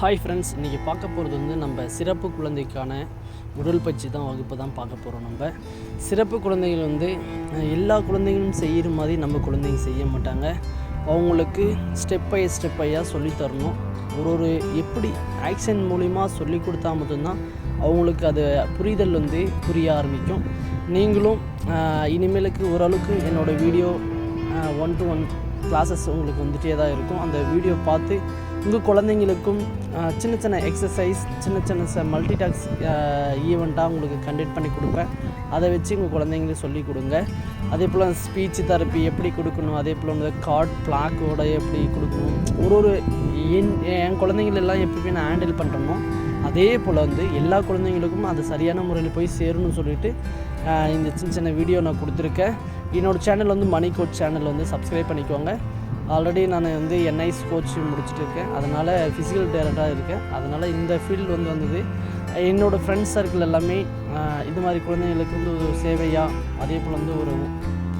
Hi friends இன்றைக்கி பார்க்க போகிறது வந்து நம்ம சிறப்பு குழந்தைக்கான உடல் பயிற்சி தான் வகுப்பு தான் பார்க்க போகிறோம் நம்ம. சிறப்பு குழந்தைகள் வந்து எல்லா குழந்தைகளும் செய்கிற மாதிரி நம்ம குழந்தைங்க செய்ய மாட்டாங்க. அவங்களுக்கு ஸ்டெப் பை ஸ்டெப் பையாக சொல்லி தரணும். ஒரு ஒரு எப்படி ஆக்ஷன் மூலிமா சொல்லி கொடுத்தா மட்டும்தான் அவங்களுக்கு அது புரிதல் வந்து புரிய ஆரம்பிக்கும். நீங்களும் இனிமேலுக்கு ஓரளவுக்கு என்னோடய video one to one classes உங்களுக்கு வந்துட்டே தான் இருக்கும். அந்த வீடியோ பார்த்து உங்கள் குழந்தைங்களுக்கும் சின்ன சின்ன எக்ஸசைஸ் சின்ன சின்ன ச மல்டி டாக்ஸ் ஈவெண்ட்டாக உங்களுக்கு கண்டக்ட் பண்ணி கொடுப்பேன். அதை வச்சு உங்கள் குழந்தைங்களுக்கு சொல்லி கொடுங்க. அதே போல் ஸ்பீச் தெரப்பி எப்படி கொடுக்கணும் அதே போல் வந்து கார்ட் பிளாக்கோட எப்படி கொடுக்கணும் ஒரு ஒரு என் என் குழந்தைங்களெல்லாம் எப்பயுமே நான் ஹேண்டில் பண்ணுறோமோ அதே போல் வந்து எல்லா குழந்தைங்களுக்கும் அது சரியான முறையில் போய் சேரணும்னு சொல்லிட்டு இந்த சின்ன சின்ன வீடியோ நான் கொடுத்துருக்கேன். என்னோடய சேனல் வந்து மணி கோட் சேனல் வந்து சப்ஸ்கிரைப் பண்ணிக்கோங்க. ஆல்ரெடி நான் வந்து என்ஐஸ் கோச் முடிச்சுட்டு இருக்கேன். அதனால் ஃபிசிக்கல் டேரக்டாக இருக்கேன். அதனால் இந்த ஃபீல்டு வந்து வந்தது. என்னோடய ஃப்ரெண்ட்ஸ் சர்க்கிள் எல்லாமே இது மாதிரி குழந்தைங்களுக்கு வந்து ஒரு சேவையாக அதே போல் வந்து ஒரு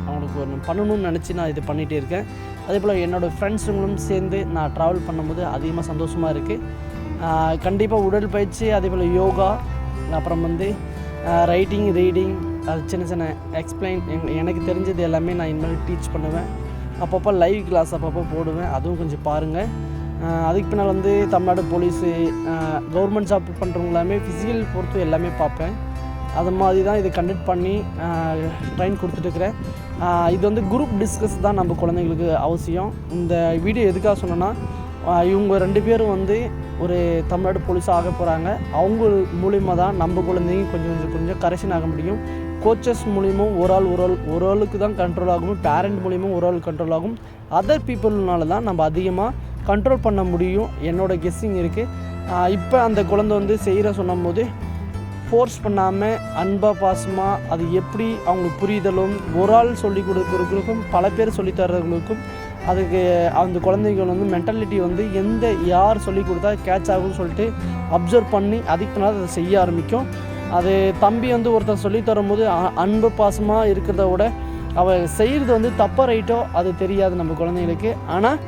அவங்களுக்கு ஒன்று பண்ணணும்னு நினச்சி நான் இது பண்ணிகிட்டே இருக்கேன். அதே போல் என்னோடய ஃப்ரெண்ட்ஸுங்களும் சேர்ந்து நான் ட்ராவல் பண்ணும்போது அதிகமாக சந்தோஷமாக இருக்குது கண்டிப்பாக உடற்பயிற்சி அதே போல் யோகா அப்புறம் வந்து ரைட்டிங் ரீடிங் அது சின்ன சின்ன எக்ஸ்பிளைன் எனக்கு தெரிஞ்சது எல்லாமே நான் இனிமேல் டீச் பண்ணுவேன். அப்பப்போ லைவ் கிளாஸ் அப்பப்போ போடுவேன். அதுவும் கொஞ்சம் பாருங்கள் அதுக்கு பின்னால் வந்து தமிழ்நாடு போலீஸு கவர்மெண்ட் ஜாப் பண்ணுறவங்க எல்லாமே ஃபிசிக்கல் பொறுத்து எல்லாமே பார்ப்பேன். அது மாதிரி தான் இதை கண்டக்ட் பண்ணி ட்ரெயின் கொடுத்துட்டுருக்குறேன் இது வந்து குரூப் டிஸ்கஸ் தான் நம்ம குழந்தைங்களுக்கு அவசியம். இந்த வீடியோ எதுக்காக சொன்னேன்னா இவங்க ரெண்டு பேரும் வந்து ஒரு தமிழ்நாடு போலீஸாக ஆக போகிறாங்க அவங்க மூலிமா தான் நம்ம குழந்தைங்க கொஞ்சம் கொஞ்சம் கொஞ்சம் கரெக்ஷன் ஆக முடியும். கோச்சஸ் மூலியமும் ஒரு ஆள் ஒரு ஆள் ஒரு ஆளுக்கு தான் கண்ட்ரோல் ஆகும். பேரண்ட் மூலியமும் ஒரு ஆள் கண்ட்ரோல் ஆகும். அதர் பீப்புள்னால தான் நம்ம அதிகமாக கண்ட்ரோல் பண்ண முடியும். என்னோட கெஸ்ஸிங் இருக்குது இப்போ அந்த குழந்தை வந்து செய்கிற சொன்னும் போது ஃபோர்ஸ் பண்ணாமல் அன்பாக பாசமாக அது எப்படி அவங்களுக்கு புரிதலும் ஒரு ஆள் சொல்லி கொடுக்குறவங்களுக்கும் பல பேர் சொல்லித்தரவங்களுக்கும் அதுக்கு அந்த குழந்தைகள் வந்து மென்டாலிட்டி வந்து எந்த யார் சொல்லி கொடுத்தா கேட்ச் ஆகும்னு சொல்லிட்டு அப்சர்வ் பண்ணி அதுக்கு பின்னால் அதை செய்ய ஆரம்பிக்கும். அது தம்பி வந்து ஒருத்தர் சொல்லி தரும்போது அன்பு பாசமாக இருக்கிறத விட அவள் செய்கிறது வந்து தப்பாக ரைட்டோ அது தெரியாது நம்ம குழந்தைங்களுக்கு. ஆனால்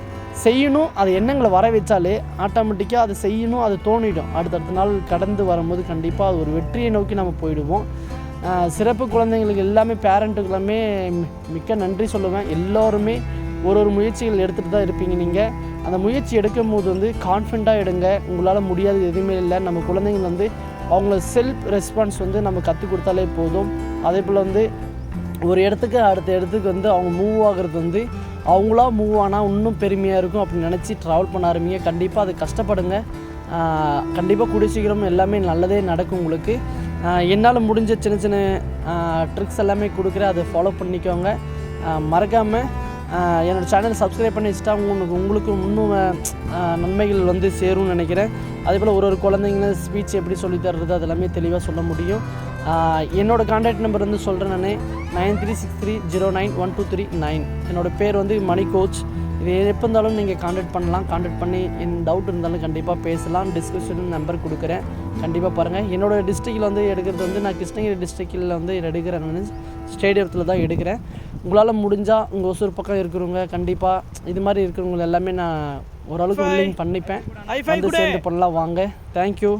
செய்யணும் அது எண்ணங்களை வர வச்சாலே ஆட்டோமேட்டிக்காக அது செய்யணும் அது தோணிடும். அடுத்தடுத்த நாள் கடந்து வரும்போது கண்டிப்பாக அது ஒரு வெற்றியை நோக்கி நம்ம போயிடுவோம். சிறப்பு குழந்தைங்களுக்கு எல்லாமே பேரண்ட்டுக்கு எல்லாமே மி- மிக்க நன்றி சொல்லுவேன். எல்லோருமே ஒரு ஒரு முயற்சிகள் எடுத்துகிட்டு தான் இருப்பீங்க நீங்கள் அந்த முயற்சி எடுக்கும் போது வந்து கான்ஃபிடண்ட்டாக எடுங்க. உங்களால் முடியாது எதுவுமே இல்லை. நம்ம குழந்தைங்க வந்து அவங்கள செல்ஃப் ரெஸ்பான்ஸ் வந்து நம்ம கற்றுக் கொடுத்தாலே போதும். அதே போல் வந்து ஒரு இடத்துக்கு அடுத்த இடத்துக்கு வந்து அவங்க மூவ் ஆகுறது வந்து அவங்களா மூவ் ஆனால் இன்னும் பெருமையாக இருக்கும் அப்படின்னு நினச்சி ட்ராவல் பண்ண ஆரம்பிங்க. கண்டிப்பாக அது கஷ்டப்படுங்க. கண்டிப்பாக கூடிய சீக்கிரம் எல்லாமே நல்லதே நடக்கும் உங்களுக்கு. என்னால் முடிஞ்ச சின்ன சின்ன ட்ரிக்ஸ் எல்லாமே கொடுக்குறேன். அதை ஃபாலோ பண்ணிக்கோங்க. மறக்காமல் என்னோடய சேனல் சப்ஸ்கிரைப் பண்ணி வச்சுட்டா உங்களுக்கு உங்களுக்கு இன்னும் நன்மைகள் வந்து சேரும்னு நினைக்கிறேன். அதே போல் ஒரு ஒரு குழந்தைங்களும் ஸ்பீச் எப்படி சொல்லித் தர்றது அது எல்லாமே தெளிவாக சொல்ல முடியும். என்னோடய காண்டாக்ட் கான்டாக்ட் நம்பர் வந்து சொல்கிறேன் நான். Nine three six three zero nine one two three nine என்னோடய பேர் வந்து மணி கோச். இது எப்போ இருந்தாலும் நீங்கள் கான்டாக்ட் பண்ணலாம். கான்டாக்ட் பண்ணி என் டவுட் இருந்தாலும் கண்டிப்பாக பேசலாம். டிஸ்கிரிப்ஷன் நம்பர் கொடுக்குறேன். கண்டிப்பாக பாருங்கள் என்னோட டிஸ்ட்ரிக்டில் வந்து எடுக்கிறது வந்து நான் கிருஷ்ணகிரி டிஸ்ட்ரிக்டில் வந்து எடுக்கிறேன். நான் ஸ்டேடியத்தில் தான் எடுக்கிறேன். உங்களால் முடிஞ்சால் உங்கள் ஒசூர் பக்கம் இருக்கிறவங்க கண்டிப்பாக இது மாதிரி இருக்கிறவங்க எல்லாமே நான் ஓரளவுக்கு வில்லிங் பண்ணிப்பேன். வந்து சேர்ந்து பண்ணலாம். வாங்க. தேங்க்யூ